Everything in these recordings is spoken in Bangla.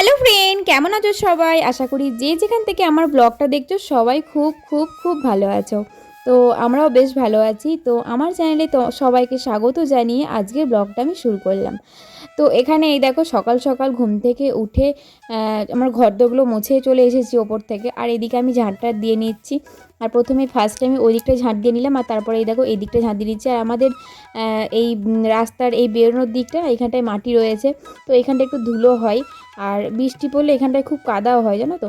হ্যালো ফ্রেন্ড, কেমন আছো সবাই? আশা করি যে যেখান থেকে আমার ব্লগটা দেখছ, সবাই খুব খুব খুব ভালো আছো। তো আমরাও বেশ ভালো আছি। তো আমার চ্যানেলে তো সবাইকে স্বাগত জানিয়ে আজকের ব্লগটা আমি শুরু করলাম। তো এখানে এই দেখো সকাল সকাল ঘুম থেকে উঠে আমার ঘরদোরগুলো মুছে চলে এসেছি ওপর থেকে। আর এদিকে আমি ঝাঁটটা দিয়ে নিচ্ছি। আর প্রথমে ফার্স্টে আমি ওই দিকটা ঝাঁট দিয়ে নিলাম আর তারপরে এই দেখো এই দিকটা ঝাঁট দিয়ে নিচ্ছি। আর আমাদের এই রাস্তার এই বেরোনোর দিকটা এখানটায় মাটি রয়েছে। তো এখানটা একটু ধুলো হয়। আর বৃষ্টি পড়লে এখানটায় খুব কাদাও হয়, জানো তো?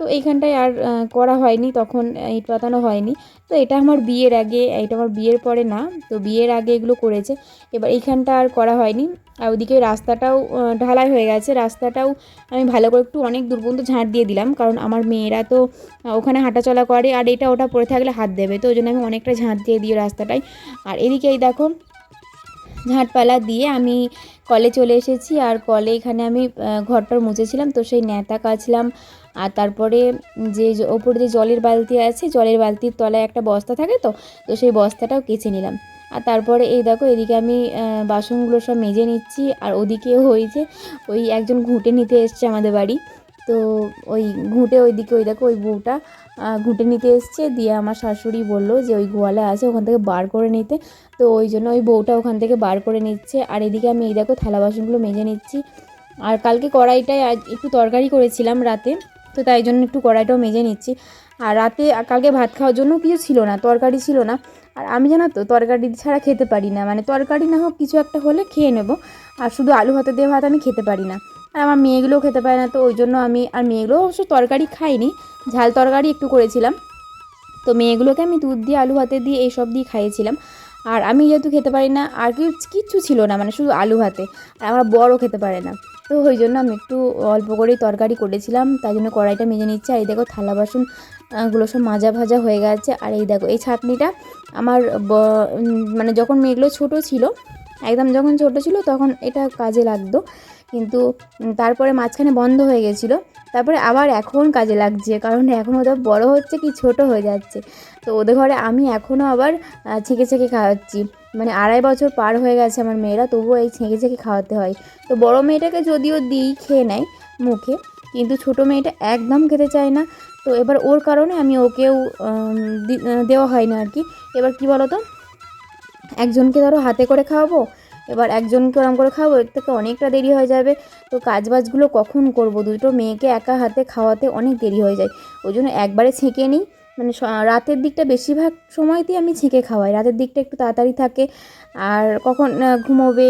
তো এইখানটায় আর করা হয়নি, তখন ইট পাতানো হয়নি। তো এটা আমার বিয়ের আগে, এটা আমার বিয়ের পরে না, তো বিয়ের আগে এগুলো করেছে। এবার এইখানটা আর করা হয়নি। আর ওদিকে রাস্তাটাও ঢালাই হয়ে গেছে। রাস্তাটাও আমি ভালো করে একটু অনেক দূর পর্যন্ত ঝাঁট দিয়ে দিলাম, কারণ আমার মেয়েরা তো ওখানে হাঁটাচলা করে, আর এটা ওটা পড়ে থাকলে হাত দেবে, তো ওই জন্য আমি অনেকটা ঝাঁট দিয়ে দিই রাস্তাটায়। আর এদিকে এই দেখো, ঝাঁটপালা দিয়ে আমি কলে চলে এসেছি, আর কলে এখানে আমি ঘরটার মুছেছিলাম, তো সেই ন্যাতা কাচলাম আর তারপরে যে ওপরে যে জলের বালতি আছে, জলের বালতির তলায় একটা বস্তা থাকে তো তো সেই বস্তাটাও কেচে নিলাম। আর তারপরে এই দেখো, এদিকে আমি বাসনগুলো সব মেজে নিচ্ছি, আর ওদিকে হয়েছে ওই একজন ঘুঁটে নিতে এসছে আমাদের বাড়ি। তো ওই ঘুঁটে ওইদিকে, ওই দেখো, ওই বউটা ঘুঁটে নিতে এসছে, দিয়ে আমার শাশুড়ি বলল যে ওই গোয়ালে আছে, ওখান থেকে বার করে নিতে। তো ওই জন্য ওই বউটা ওখান থেকে বার করে নিচ্ছে। আর এদিকে আমি এই দেখো, থালা বাসনগুলো মেজে নিচ্ছি। আর কালকে কড়াইটায় একটু তরকারি করেছিলাম রাতে। তো তাই জন্য একটু কড়াইটাও মেজে নিচ্ছি। আর রাতে কালকে ভাত খাওয়ার জন্য কিছু ছিল না, তরকারি ছিল না। আর আমি জানো তো, তরকারি ছাড়া খেতে পারি না। মানে তরকারি না হোক কিছু একটা হলে খেয়ে নেব। আর শুধু আলু ভাতে দিয়ে ভাত আমি খেতে পারি না। আর আমার মেয়েগুলোও খেতে পারে না, তো ওই জন্য আমি আর মেয়েগুলো অবশ্য তরকারি খাইনি। ঝাল তরকারি একটু করেছিলাম। তো মেয়েগুলোকে আমি দুধ দিয়ে, আলু ভাতে দিয়ে এইসব দিয়ে খাইয়েছিলাম। আর আমি যেহেতু খেতে পারি না, আর কিচ্ছু ছিল না মানে শুধু আলু ভাতে। আর আমার বড়ও খেতে পারে না। তো ওই জন্য আমি একটু অল্প করেই তরকারি করেছিলাম তাই জন্য কড়াইটা মেজে নিচ্ছে। আর এই দেখো থালা বাসন আহ, গুলো সব মাজা ভাজা হয়ে গেছে। আর এই দেখো এই ছাঁকনিটা আমার মানে যখন মেয়েগুলো ছোট ছিল একদম যখন ছোট ছিল তখন এটা কাজে লাগতো। কিন্তু তারপরে মাঝখানে বন্ধ হয়ে গেছিল তারপরে আবার এখন কাজে লাগছে কারণ এখন ওদের বড় হচ্ছে কি ছোট হয়ে যাচ্ছে। তো ওদের ঘরে আমি এখনও আবার ছেঁকে ছেঁকে খাওয়াচ্ছি। মানে আড়াই বছর পার হয়ে গেছে আমার মেয়েরা, তবুও এই ছেঁকে ছেঁকে খাওয়াতে হয়। তো বড় মেয়েটাকে যদিও দিই, খেয়ে নেয় মুখে, কিন্তু ছোট মেয়েটা একদম খেতে চায় না। তো এবার ওর কারণে আমি ওকেও দেওয়া হয় না আর কি। এবার কি বলো তো একজনকে ধরো হাতে করে খাওয়াবো, এবার একজনকে ওরম করে খাওয়াবো, এর থেকে অনেকটা দেরি হয়ে যাবে। তো কাজবাজগুলো কখন করব? দুটো মেয়েকে একা হাতে খাওয়াতে অনেক দেরি হয়ে যায়। ওই জন্য একবারে ছেঁকে নিই মানে রাতের দিকটা বেশিরভাগ সময়তেই আমি ছেঁকে খাওয়াই। রাতের দিকটা একটু তাড়াতাড়ি থাকে আর কখন ঘুমোবে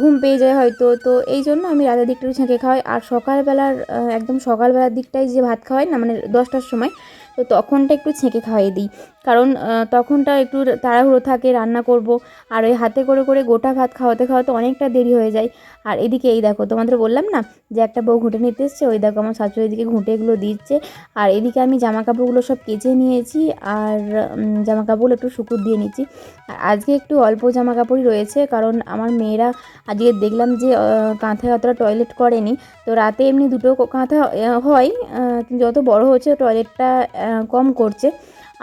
ঘুম পেয়ে যায় হয়তো। তো এই জন্য আমি রাতের দিকটা ছেঁকে খাওয়াই। আর সকালবেলার একদম সকালবেলার দিকটাই যে ভাত খাওয়াই না মানে দশটার সময় তো তখনটা একটু ছেঁকে খাওয়াই দিই। কারণ তখনটা একটু তাড়াহুড়ো থাকে, রান্না করব। আর ওই হাতে করে করে গোটা ভাত খাওয়াতে খাওয়াতে অনেকটা দেরি হয়ে যায়। আর এদিকে এই দেখো, তোমাদের বললাম না যে একটা বউ ঘুঁটে নিতে এসছে? ওই দেখো আমার শাশুড়ি এদিকে ঘুঁটেগুলো দিচ্ছে। আর এদিকে আমি জামা কাপড়গুলো সব কেচে নিয়েছি। আর জামা কাপড় একটু শুকুর দিয়ে নিচ্ছি। আর আজকে একটু অল্প জামা কাপড়ই রয়েছে। কারণ আমার মেয়েরা আজকে দেখলাম যে কাঁথায় অতটা টয়লেট করেনি। তো রাতে এমনি দুটো কাঁথা হয়। যত বড় হচ্ছে, টয়লেটটা কম করছে।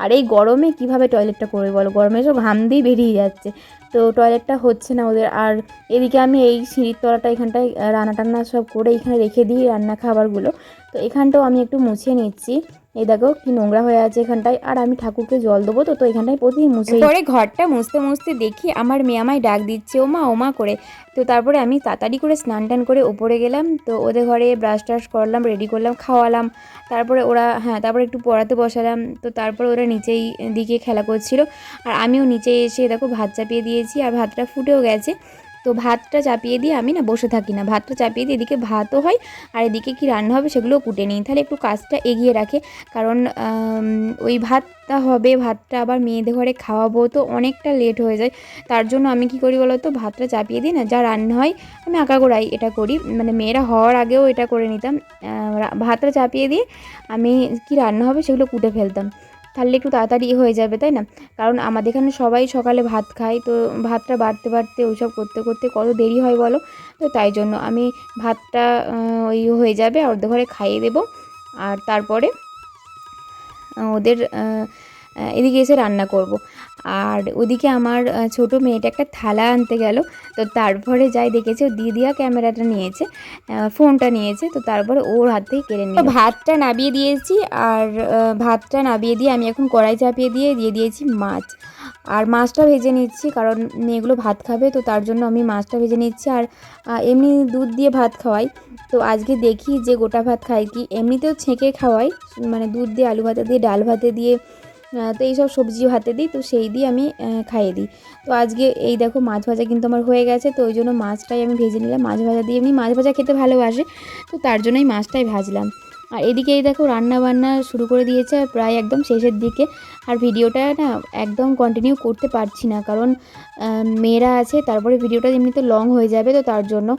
আর এই গরমে কীভাবে টয়লেটটা করবে বলো? গরমে সব ঘাম দিয়ে বেরিয়ে যাচ্ছে। তো টয়লেটটা হচ্ছে না ওদের। আর এদিকে আমি এই সিঁড়ির তলাটা এখানটায় রান্না টান্না সব করে এখানে রেখে দিই রান্না খাবারগুলো তো এখানটাও আমি একটু মুছে নিচ্ছি। এই দেখো কি নোংরা হয়ে আছে এখানটায়। আর আমি ঠাকুরকে জল দেবো তো তো এখানটায় প্রতিদিন মুছে পরে ঘরটা মুছতে মুছতে দেখি আমার মেয়ে আমায় ডাক দিচ্ছে, ওমা ওমা করে। তো তারপরে আমি তাড়াতাড়ি করে স্নান টান করে ওপরে গেলাম। তো ওদের ঘরে ব্রাশ টাশ করলাম রেডি করলাম, খাওয়ালাম। তারপরে ওরা হ্যাঁ তারপরে একটু পড়াতে বসালাম। তো তারপরে ওরা নিচেই, দিকে খেলা করছিল। আর আমিও নিচে এসে দেখো ভাত চাপিয়ে দিয়েছি, আর ভাতটা ফুটেও গেছে। তো ভাতটা চাপিয়ে দিয়ে আমি না বসে থাকি না। ভাতটা চাপিয়ে দিয়ে এদিকে ভাতও হয় আর এদিকে কি রান্না হবে সেগুলোও কুটে নিই। তাহলে একটু কাজটা এগিয়ে রাখে। কারণ ওই ভাতটা হবে, ভাতটা আবার মেয়েদের ঘরে খাওয়াবো তো অনেকটা লেট হয়ে যায়। তার জন্য আমি কি করি বলো তো ভাতটা চাপিয়ে দিই না যা রান্না হয় আমি আঁকা আঁকাগোড়াই এটা করি। মানে মেয়েরা হওয়ার আগেও এটা করে নিতাম। ভাতটা চাপিয়ে দিয়ে আমি কি রান্না হবে সেগুলো কুটে ফেলতাম। তাহলে একটু তাড়াতাড়ি হয়ে যাবে, তাই না? কারণ আমাদের এখানে সবাই সকালে ভাত খায়, তো ভাতটা বাড়তে বাড়তে ওইসব করতে করতে কত দেরি হয় বলো? তো তাই জন্য আমি ভাতটা ওই হয়ে যাবে, আর ঘরে খাইয়ে দেবো। আর তারপরে ওদের এদিকে এসে রান্না করব। আর ওদিকে আমার ছোট মেয়েটা একটা থালা আনতে গেল। তো তারপরে যাই দেখেছে, ও দিদিয়া ক্যামেরাটা নিয়েছে ফোনটা নিয়েছে। তো তারপরে ওর হাত থেকে কেড়ে নিয়ে ভাতটা নাবিয়ে দিয়েছি আর ভাতটা নাবিয়ে দিয়ে আমি এখন কড়াই চাপিয়ে দিয়ে দিয়ে দিয়েছি মাছ। আর মাছটা ভেজে নিচ্ছি কারণ মেয়েগুলো ভাত খাবে, তো তার জন্য আমি মাছটা ভেজে নিচ্ছি। আর এমনি দুধ দিয়ে ভাত খাওয়াই। তো আজকে দেখি যে গোটা ভাত খাই কি? এমনিতেও ছেঁকে খাওয়াই মানে দুধ দিয়ে আলু ভাতে দিয়ে, ডাল ভাতে দিয়ে তো এইসব সবজি ভাতে দিই, তো সেই দিয়ে আমি খাইয়ে দিই। তো আজকে এই দেখো মাছ ভাজা কিন্তু আমার হয়ে গেছে, তো ওই জন্য মাছটাই আমি ভেজে নিলাম। মাছ ভাজা দিয়ে এমনি মাছ ভাজা খেতে ভালোবাসে, তো তার জন্যই মাছটাই ভাজলাম। আর এদিকে এই দেখো রান্না বান্না শুরু করে দিয়েছে প্রায় একদম শেষের দিকে। আর ভিডিওটা না একদম কন্টিনিউ করতে পারছি না কারণ মেয়েরা আছে, তারপরে ভিডিওটা এমনিতে লং হয়ে যাবে তো তার জন্য।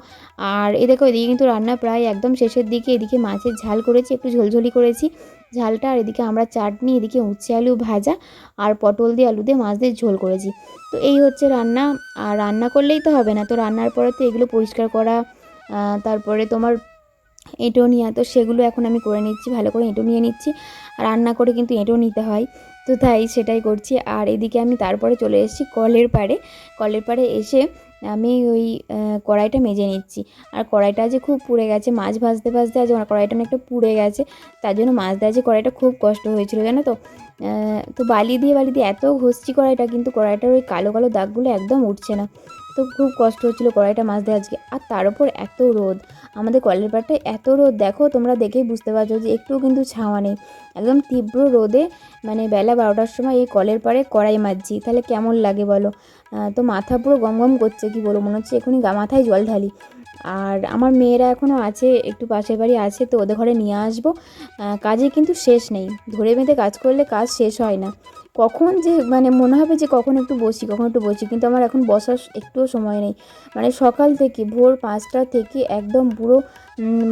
আর এ দেখো এদিকে কিন্তু রান্না প্রায় একদম শেষের দিকে, এদিকে মাছের ঝাল করেছি, একটু ঝোলঝোলি করেছি। ঝালটা আর এদিকে আমরা চাটনি, এদিকে উচ্ছে আলু ভাজা আর পটল দিয়ে আলু দিয়ে মাছ দিয়ে ঝোল করেছি। তো এই হচ্ছে রান্না, আর রান্না করলেই তো হবে না। তো রান্নার পরে তো এগুলো পরিষ্কার করা তারপরে তোমার এঁটো নেওয়া তো সেগুলো এখন আমি করে নিচ্ছি, ভালো করে এঁটো নিয়ে নিচ্ছি। রান্না করে কিন্তু এঁটো নিতে হয়, তো তাই সেটাই করছি। আর এদিকে আমি তারপরে চলে এসেছি কলের পাড়ে। কলের পাড়ে এসে আমি ওই কড়াইটা মেজে নিচ্ছি। আর কড়াইটা যে খুব পুড়ে গেছে, মাছ ভাজতে ভাজতে আজ আমার কড়াইটা অনেকটা পুড়ে গেছে, তার জন্য মাছ দেওয়া যে কড়াইটা খুব কষ্ট হয়েছিল, জানো তো? তো বালি দিয়ে বালি দিয়ে এত ঘষছি কড়াইটা, কিন্তু কড়াইটার ওই কালো কালো দাগগুলো একদম উঠছে না। তো খুব কষ্ট হচ্ছিল কড়াইটা দেওয়া আজকে। আর তার উপর এত রোদ। আমাদের কলের পাড়টায় এত রোদ। দেখো, তোমরা দেখেই বুঝতে পারছ যে একটুও কিন্তু ছাওয়া নেই। একদম তীব্র রোদে মানে বেলা বারোটার সময় এই কলের পাড়ে কড়াই মাজছি তাহলে কেমন লাগে বলো? তো মাথা পুরো গম গম করছে কি বলব? মনে হচ্ছে এখনই মাথায় জল ঢালি। আর আমার মেয়েরা এখনও আছে, একটু পাশের বাড়ি আছে, তো ওদের ঘরে নিয়ে আসব। কাজে কিন্তু শেষ নেই। ধরে বেঁধে কাজ করলে কাজ শেষ হয় না। কখন যে মানে মনে হবে যে কখন একটু বসি, কখন একটু বসি, কিন্তু আমার এখন বসার একটুও সময় নেই। মানে সকাল থেকে, ভোর পাঁচটা থেকে একদম পুরো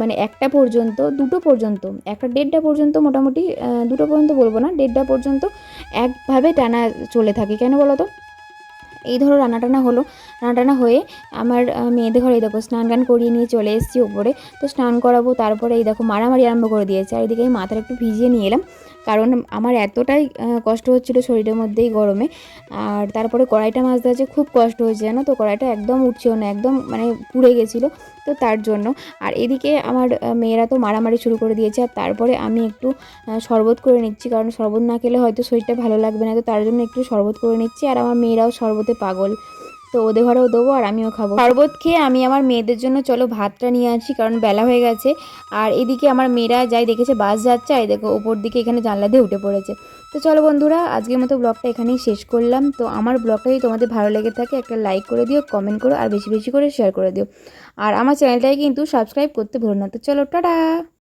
মানে একটা পর্যন্ত, দুটো পর্যন্ত, একটা দেড়টা পর্যন্ত মোটামুটি দুটো পর্যন্ত বলব না, দেড়টা পর্যন্ত একভাবে টানা চলে থাকে। কেন বলো তো? এই ধরো রান্না টানা হলো। রান্না টানা হয়ে আমার মেয়েদের ঘরে এই দেখো স্নান টান করিয়ে নিয়ে চলে এসেছি ওপরে তো স্নান করাবো, তারপরে এই দেখো মারামারি আরম্ভ করে দিয়েছে। আর এদিকে আমি মাথাটা একটু ভিজিয়ে নিয়ে এলাম। কারণ আমার এতটাই কষ্ট হচ্ছিল শরীরের মধ্যেই গরমে। আর তারপরে কড়াইটা মাছ দেওয়া খুব কষ্ট হয়েছে জানো তো? কড়াইটা একদম উঠছিল না, একদম মানে পুড়ে গেছিল। তো তার জন্য। আর এদিকে আমার মেয়েরা তো মারামারি শুরু করে দিয়েছে। আর তারপরে আমি একটু শরবত করে নিচ্ছি। কারণ শরবত না খেলে হয়তো শরীরটা ভালো লাগবে না। তো তার জন্য একটু শরবত করে নিচ্ছি। আর আমার মেয়েরাও শরবতে পাগল। তো ওদের ঘরেও দেবো আর আমিও খাব। শরবত খেয়ে আমি আমার মেয়েদের জন্য, চলো ভাতটা নিয়ে আসি, কারণ বেলা হয়ে গেছে। আর এদিকে আমার মেয়েরা যাই দেখেছে, বাস যাচ্ছে। আর দেখো, ওপর দিকে এখানে জানলা দিয়ে উঠে পড়েছে। তো চলো বন্ধুরা, আজকের মতো ব্লগটা এখানেই শেষ করলাম। তো আমার ব্লগটা যদি তোমাদের ভালো লেগে থাকে, একটা লাইক করে দিও কমেন্ট করো, আর বেশি বেশি করে শেয়ার করে দিও। আর আমার চ্যানেলটাকে কিন্তু সাবস্ক্রাইব করতে ভুলো না। তো চলো, টাটা!